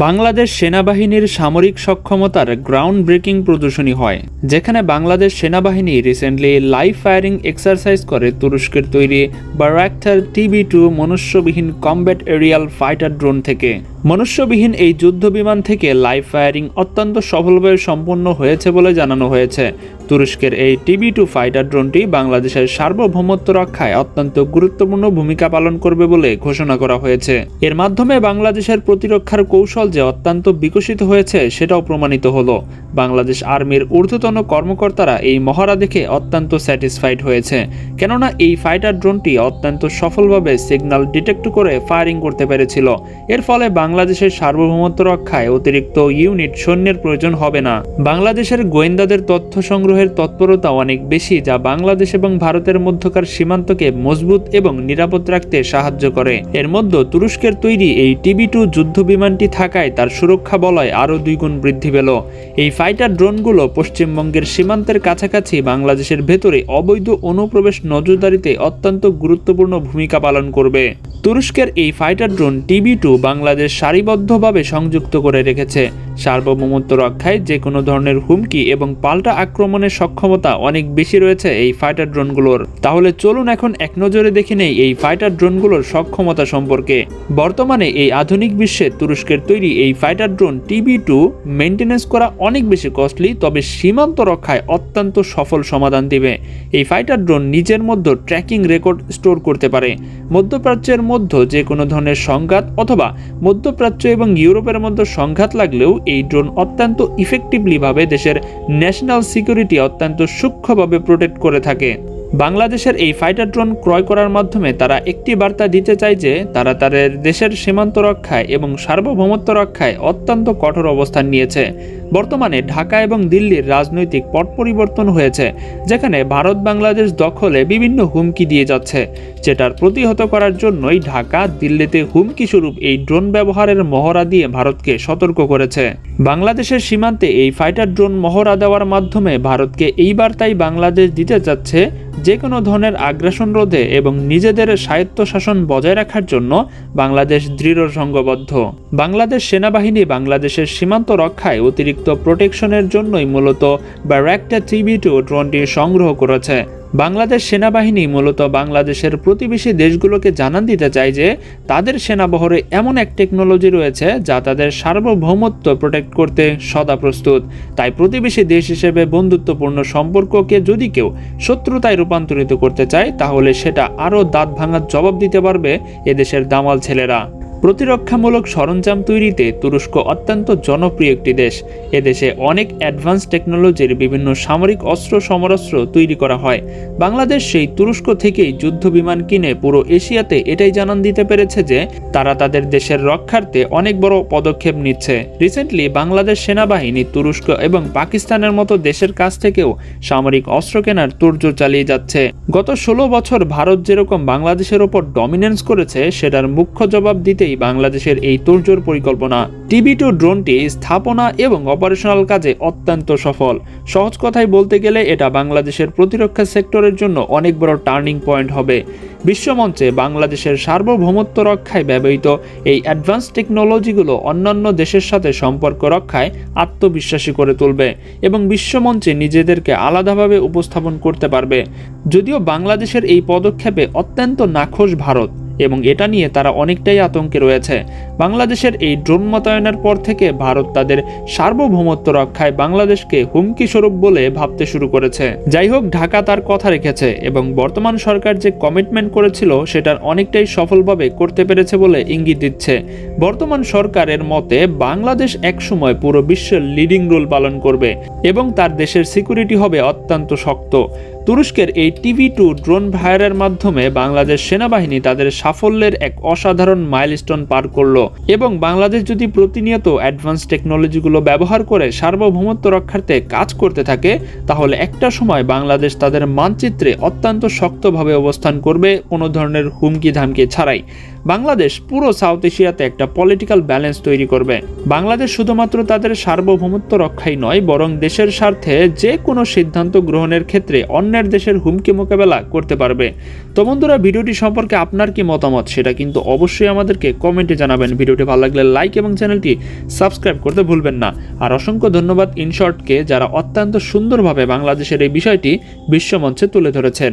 বাংলাদেশ সেনাবাহিনীর সামরিক সক্ষমতার গ্রাউন্ড ব্রেকিং প্রদর্শনী হয়, যেখানে বাংলাদেশ সেনাবাহিনী রিসেন্টলি লাইভ ফায়ারিং এক্সারসাইজ করে তুরস্কের তৈরি বারাক্টার টিবি টু মনুষ্যবিহীন কমব্যাট এরিয়াল ফাইটার ড্রোন থেকে। মনুষ্যবিহীন এই যুদ্ধ বিমান থেকে লাইভ ফায়ারিং অত্যন্ত সফলভাবে সম্পন্ন হয়েছে বলে জানানো হয়েছে। তুরস্কের এই টিবি টু ফাইটার ড্রোনটি বাংলাদেশের সার্বভৌমত্ব রক্ষায় অত্যন্ত গুরুত্বপূর্ণ ভূমিকা পালন করবে বলে ঘোষণা করা হয়েছে। এর মাধ্যমে বাংলাদেশের প্রতিরক্ষার কৌশল যে অত্যন্ত বিকশিত হয়েছে, সেটাও প্রমাণিত হলো। বাংলাদেশ আর্মির ঊর্ধ্বতন কর্মকর্তারা এই মহড়া দেখে অত্যন্ত স্যাটিসফাইড হয়েছে। কেননা, এই ফাইটার ড্রোনটি অত্যন্ত সফলভাবে সিগন্যাল ডিটেক্ট করে ফায়ারিং করতে পেরেছিল। এর ফলে বাংলাদেশের সার্বভৌমত্ব রক্ষায় অতিরিক্ত ইউনিট সৈন্যের প্রয়োজন হবে না। বাংলাদেশের গোয়েন্দাদের তথ্য সংগ্রহের তৎপরতা অনেক বেশি, যা বাংলাদেশ এবং ভারতের মধ্যকার সীমান্তকে মজবুত এবং নিরাপদ রাখতে সাহায্য করে। এর মধ্যে তুরস্কের তৈরি এই টিবি টু যুদ্ধ বিমানটি থাকায় তার সুরক্ষা বলয় আরও গুণ বৃদ্ধি পেল। এই ফাইটার ড্রোনগুলো পশ্চিমবঙ্গের সীমান্তের কাছাকাছি বাংলাদেশের ভেতরে অবৈধ অনুপ্রবেশ নজরদারিতে অত্যন্ত গুরুত্বপূর্ণ ভূমিকা পালন করবে। তুরস্কের এই fighter drone TB two Bangladesh সারিবদ্ধভাবে সংযুক্ত করে রেখেছে। সার্বভৌমত্ব রক্ষায় যে কোনো ধরনের হুমকি এবং পাল্টা আক্রমণের সক্ষমতা অনেক বেশি রয়েছে এই ফাইটার ড্রোনগুলোর। তাহলে চলুন এখন এক নজরে দেখে নেই এই ফাইটার ড্রোনগুলোর সক্ষমতা সম্পর্কে। বর্তমানে এই আধুনিক বিশ্বে তুরস্কের তৈরি এই fighter drone TB two maintenance করা অনেক বেশি কস্টলি, তবে সীমান্ত রক্ষায় অত্যন্ত সফল সমাধান দিবে। এই ফাইটার ড্রোন নিজের মধ্যে ট্র্যাকিং রেকর্ড স্টোর করতে পারে। মধ্যপ্রাচ্যের মধ্যে যে কোনো ধরনের সংঘাত অথবা মধ্যপ্রাচ্য এবং ইউরোপের মধ্যে সংঘাত লাগলেও এই ড্রোন অত্যন্ত ইফেক্টিভলিভাবে দেশের ন্যাশনাল সিকিউরিটি অত্যন্ত সূক্ষ্মভাবে প্রোটেক্ট করে থাকে। বাংলাদেশের এই ফাইটার ড্রোন ক্রয় করার মাধ্যমে তারা একটি বার্তা দিতে চায় যে তারা তাদের দেশের সীমান্ত রক্ষায় এবং সার্বভৌমত্ব রক্ষায় অত্যন্ত কঠোর অবস্থান নিয়েছে। বর্তমানে ঢাকা এবং দিল্লির রাজনৈতিক পট পরিবর্তন হয়েছে, যেখানে ভারত বাংলাদেশ দখলে বিভিন্ন হুমকি দিয়ে যাচ্ছে। যেটার প্রতিহত করার জন্যই ঢাকা দিল্লিতে হুমকি স্বরূপ এই ড্রোন ব্যবহারের মহড়া দিয়ে ভারতকে সতর্ক করেছে। বাংলাদেশের সীমান্তে এই ফাইটার ড্রোন মহড়া দেওয়ার মাধ্যমে ভারতকে এই বার্তাই বাংলাদেশ দিতে যাচ্ছে যে কোনো ধরনের আগ্রাসন রোধে এবং নিজেদের স্বায়ত্তশাসন বজায় রাখার জন্য বাংলাদেশ দৃঢ় সংঘবদ্ধ বাংলাদেশ সেনাবাহিনী বাংলাদেশের সীমান্ত রক্ষায় অতিরিক্ত প্রোটেকশনের জন্যই মূলত ব্যারাক্টা টিভি টু ড্রোনটি সংগ্রহ করেছে। বাংলাদেশ সেনাবাহিনী মূলত বাংলাদেশের প্রতিবেশী দেশগুলোকে জানান দিতে চায় যে, তাদের সেনাবহরে এমন এক টেকনোলজি রয়েছে যা তাদের সার্বভৌমত্ব প্রোটেক্ট করতে সদা প্রস্তুত। তাই প্রতিবেশী দেশ হিসেবে বন্ধুত্বপূর্ণ সম্পর্ককে যদি কেউ শত্রুতায় রূপান্তরিত করতে চায়, তাহলে সেটা আরও দাঁত ভাঙার জবাব দিতে পারবে এদেশের দামাল ছেলেরা। প্রতিরক্ষামূলক সরঞ্জাম তৈরিতে তুরস্ক অত্যন্ত জনপ্রিয় একটি দেশ। এদেশে অনেক অ্যাডভান্স টেকনোলজির বিভিন্ন সামরিক অস্ত্র সমরাস্ত্র তৈরি করা হয়। বাংলাদেশ সেই তুরস্ক থেকেই যুদ্ধ বিমান কিনে পুরো এশিয়াতে এটাই জানান দিতে পেরেছে যে, তারা তাদের দেশের রক্ষার্থে অনেক বড় পদক্ষেপ নিচ্ছে। রিসেন্টলি বাংলাদেশ সেনাবাহিনী তুরস্ক এবং পাকিস্তানের মতো দেশের কাছ থেকেও সামরিক অস্ত্র কেনার তোড়জোড় চালিয়ে যাচ্ছে। গত ষোলো বছর ভারত যেরকম বাংলাদেশের ওপর ডমিনেন্স করেছে, সেটার মুখ্য জবাব দিতেই বাংলাদেশের এই তোড়জোড় পরিকল্পনা টিবি টু ড্রোনটি স্থাপনা এবং অপারেশনাল কাজে অত্যন্ত সফল। সহজ কথায় বলতে গেলে এটা বাংলাদেশের প্রতিরক্ষা সেক্টরের জন্য অনেক বড় টার্নিং পয়েন্ট হবে। বিশ্বমঞ্চে বাংলাদেশের সার্বভৌমত্ব রক্ষায় ব্যবহৃত এই অ্যাডভান্স টেকনোলজিগুলো অন্যান্য দেশের সাথে সম্পর্ক রক্ষায় আত্মবিশ্বাসী করে তুলবে এবং বিশ্বমঞ্চে নিজেদেরকে আলাদাভাবে উপস্থাপন করতে পারবে। যদিও বাংলাদেশের এই পদক্ষেপে অত্যন্ত নাখোশ ভারত এবং এটা নিয়ে তারা অনেকটাই আতঙ্কে রয়েছে। বাংলাদেশের এই ড্রোন মোতায়েনের পর থেকে ভারত তাদের সার্বভৌমত্ব রক্ষায় বাংলাদেশকে হুমকি স্বরূপ বলে ভাবতে শুরু করেছে। যাই হোক, ঢাকা তার কথা রেখেছে এবং বর্তমান সরকার যে কমিটমেন্ট করেছিল সেটার অনেকটাই সফলভাবে করতে পেরেছে বলে ইঙ্গিত দিচ্ছে। বর্তমান সরকারের মতে, বাংলাদেশ একসময় পুরো বিশ্বের লিডিং রোল পালন করবে এবং তার দেশের সিকিউরিটি হবে অত্যন্ত শক্ত। তুরস্কের এই টিভি টু ড্রোন ভায়ারের মাধ্যমে বাংলাদেশ সেনাবাহিনী তাদের সাফল্যের এক অসাধারণ মাইলস্টোন পার করল। এবং বাংলাদেশ যদি প্রতিনিয়ত অ্যাডভান্স টেকনোলজিগুলো ব্যবহার করে সার্বভৌমত্ব রক্ষার্থে কাজ করতে থাকে, তাহলে একটা সময় বাংলাদেশ তাদের মানচিত্রে অত্যন্ত শক্তভাবে অবস্থান করবে কোনো ধরনের হুমকি ধামকি ছাড়াই। বাংলাদেশ পুরো সাউথ এশিয়াতে একটা পলিটিক্যাল ব্যালেন্স তৈরি করবে। বাংলাদেশ শুধুমাত্র তাদের সার্বভৌমত্ব রক্ষাই নয়, বরং দেশের স্বার্থে যে কোনো সিদ্ধান্ত গ্রহণের ক্ষেত্রে অন্যের দেশের হুমকি মোকাবেলা করতে পারবে। তো বন্ধুরা, ভিডিওটি সম্পর্কে আপনার কি মতামত? সেটা কিন্তু অবশ্যই আমাদেরকে কমেন্টে জানাবেন। ভিডিওটি ভালো লাগলে লাইক এবং চ্যানেলটি সাবস্ক্রাইব করতে ভুলবেন না। আর অসংখ্য ধন্যবাদ ইনশর্টকে যারা অত্যন্ত সুন্দরভাবে বাংলাদেশের এই বিষয়টি বিশ্বমঞ্চে তুলে ধরেছেন।